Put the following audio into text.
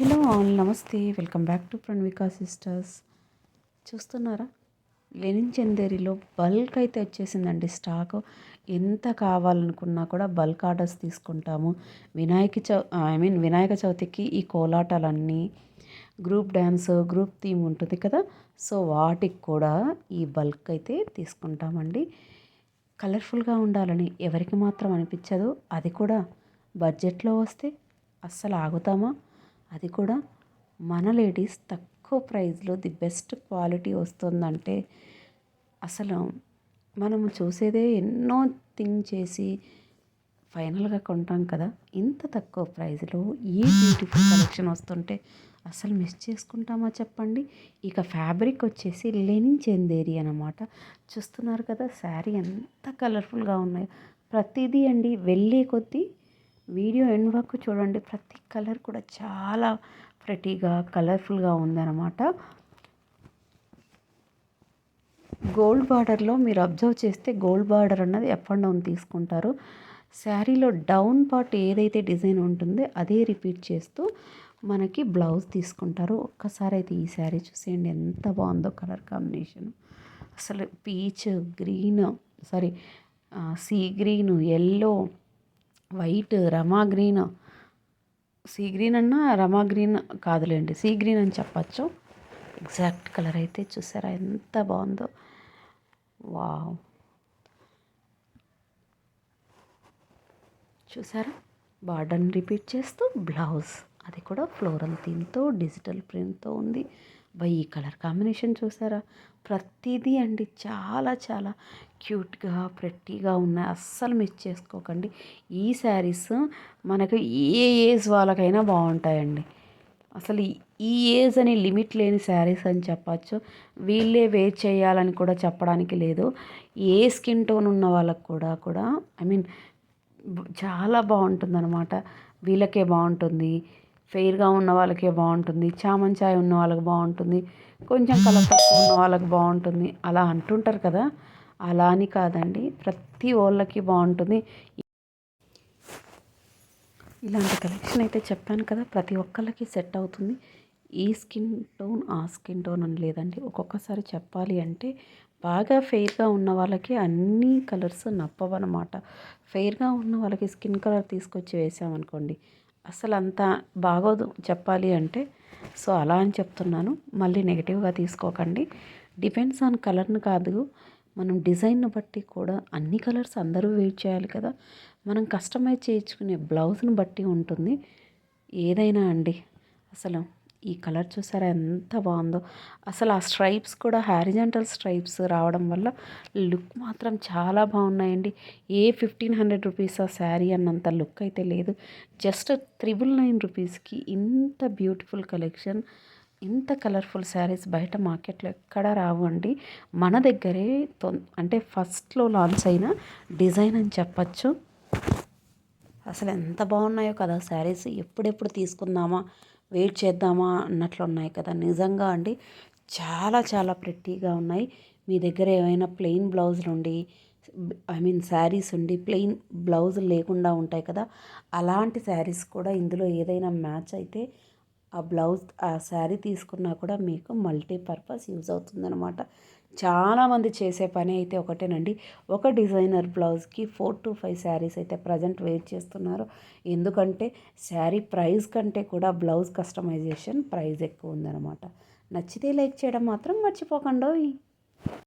Hello all నమస్తే. Welcome back to Pranavika sisters. చూస్తున్నారా? Linen చందేరిలో బల్క్ అయితే వచ్చేసిందండి స్టాక్. ఎంత కావాలనుకున్నా కూడా బల్క్ ఆర్డర్స్ తీసుకుంటాము. వినాయక చౌ ఐ మీన్ వినాయక చవితికి ఈ కోలాటాలన్నీ గ్రూప్ డ్యాన్స్ గ్రూప్ థీమ్ ఉంటుంది కదా. సో వాటికి కూడా ఈ బల్క్ అయితే తీసుకుంటామండి. కలర్ఫుల్గా ఉండాలని ఎవరికి మాత్రం అనిపించదు. అది కూడా బడ్జెట్లో వస్తే అస్సలు ఆగుతామా? అది కూడా మన లేడీస్ తక్కువ ప్రైస్లో ది బెస్ట్ క్వాలిటీ వస్తుందంటే అసలు మనము చూసేదే ఎన్నో థింగ్ చేసి ఫైనల్గా కొంటాం కదా. ఇంత తక్కువ ప్రైస్లో ఈ బ్యూటిఫుల్ కలెక్షన్ వస్తుంటే అసలు మిస్ చేసుకుంటామా చెప్పండి? ఇక ఫ్యాబ్రిక్ వచ్చేసి లెనిన్ చందేరి అనమాట చూస్తున్నారు కదా శారీ ఎంత కలర్ఫుల్గా ఉన్నాయో. ప్రతిదీ అండి వెళ్ళే కొద్దీ వీడియో ఎండ్ వరకు చూడండి. ప్రతి కలర్ కూడా చాలా ప్రెటీగా కలర్ఫుల్గా ఉందన్నమాట. గోల్డ్ బార్డర్లో మీరు అబ్జర్వ్ చేస్తే గోల్డ్ బార్డర్ అన్నది అప్ అండ్ డౌన్ తీసుకుంటారు. శారీలో డౌన్ పార్ట్ ఏదైతే డిజైన్ ఉంటుందో అదే రిపీట్ చేస్తూ మనకి బ్లౌజ్ తీసుకుంటారు. ఒక్కసారి అయితే ఈ శారీ చూసేయండి. ఎంత బాగుందో కలర్ కాంబినేషన్ అసలు peach green sorry sea green yellow white Rama green. Sea green అన్నా రమా గ్రీన్ కాదులేండి. సీ గ్రీన్ అని చెప్పచ్చు. ఎగ్జాక్ట్ కలర్ అయితే చూసారా? ఎంత బాగుందో. వావ్. చూసారా? బార్డర్ని రిపీట్ చేస్తూ బ్లౌజ్. అది కూడా ఫ్లోరల్ థీమ్తో డిజిటల్ ప్రింట్తో ఉంది. బై ఈ కలర్ కాంబినేషన్ చూసారా? ప్రతిదీ అండి చాలా చాలా క్యూట్గా ప్రెట్టీగా ఉన్నాయి. అస్సలు మిస్ చేసుకోకండి. ఈ శారీస్ మనకు ఏ ఏజ్ వాళ్ళకైనా బాగుంటాయండి. అసలు ఈ ఏజ్ అని లిమిట్ లేని శారీస్ అని చెప్పచ్చు. వీళ్ళే వేర్ చేయాలని కూడా చెప్పడానికి లేదు. ఏ స్కిన్ టోన్ ఉన్న వాళ్ళకు కూడా కూడా ఐ మీన్ చాలా బాగుంటుంది అనమాట వీళ్ళకే బాగుంటుంది. ఫెయిర్గా ఉన్న వాళ్ళకే బాగుంటుంది చామన్ ఉన్న వాళ్ళకి బాగుంటుంది కొంచెం కలర్ తక్కువ ఉన్న వాళ్ళకి బాగుంటుంది అలా అంటుంటారు కదా. అలా అని కాదండి ప్రతి వాళ్ళకి బాగుంటుంది. ఇలాంటి కలెక్షన్ అయితే చెప్పాను కదా ప్రతి ఒక్కళ్ళకి సెట్ అవుతుంది. ఈ స్కిన్ టోన్ ఆ స్కిన్ టోన్ అని లేదండి ఒక్కొక్కసారి చెప్పాలి అంటే బాగా ఫెయిర్గా ఉన్న వాళ్ళకి అన్ని కలర్స్ నప్పవన్నమాట. ఫెయిర్గా ఉన్న వాళ్ళకి స్కిన్ కలర్ తీసుకొచ్చి వేసామనుకోండి అసలు అంత బాగోదు చెప్పాలి అంటే. సో అలా అని చెప్తున్నాను. మళ్ళీ నెగిటివ్గా తీసుకోకండి. డిపెండ్స్ ఆన్ కలర్ని కాదు. మనం డిజైన్ను బట్టి కూడా అన్ని కలర్స్ అందరూ వెయిట్ చేయాలి కదా. మనం కస్టమైజ్ చేయించుకునే బ్లౌజ్ని బట్టి ఉంటుంది. ఏదైనా అండి. అసలు ఈ కలర్ చూసారా ఎంత బాగుందో. అసలు ఆ స్ట్రైప్స్ కూడా హారిజంటల్ స్ట్రైప్స్ రావడం వల్ల లుక్ మాత్రం చాలా బాగున్నాయండి. ఏ ఫిఫ్టీన్ హండ్రెడ్ రూపీస్ ఆ శారీ అన్నంత లుక్ అయితే లేదు. జస్ట్ త్రిబుల్ నైన్ రూపీస్కి ఇంత బ్యూటిఫుల్ కలెక్షన్ ఇంత కలర్ఫుల్ శారీస్ బయట మార్కెట్లో ఎక్కడా రావు అండి. మన దగ్గరే అంటే ఫస్ట్లో లాంచ్ అయిన డిజైన్ అని చెప్పచ్చు. అసలు ఎంత బాగున్నాయో కదా శారీస్. ఎప్పుడెప్పుడు తీసుకుందామా? వెయిట్ చేద్దామా అన్నట్లు ఉన్నాయి కదా. నిజంగా అండి చాలా చాలా ప్రెట్టీగా ఉన్నాయి. మీ దగ్గర ఏమైనా ప్లెయిన్ బ్లౌజులు ఉండి ఐ మీన్ శారీస్ ఉండి ప్లెయిన్ బ్లౌజ్ లేకుండా ఉంటాయి కదా అలాంటి శారీస్ కూడా ఇందులో ఏదైనా మ్యాచ్ అయితే ఆ బ్లౌజ్ ఆ శారీ తీసుకున్నా కూడా మీకు మల్టీపర్పస్ యూజ్ అవుతుందన్నమాట. చాలామంది చేసే పని అయితే ఒకటేనండి. ఒక డిజైనర్ బ్లౌజ్కి ఫోర్ టు ఫైవ్ శారీస్ అయితే ప్రజెంట్ వెయిట్ చేస్తున్నారు. ఎందుకంటే శారీ ప్రైస్ కంటే కూడా బ్లౌజ్ కస్టమైజేషన్ ప్రైస్ ఎక్కువ ఉందన్నమాట. నచ్చితే లైక్ చేయడం మాత్రం మర్చిపోకండి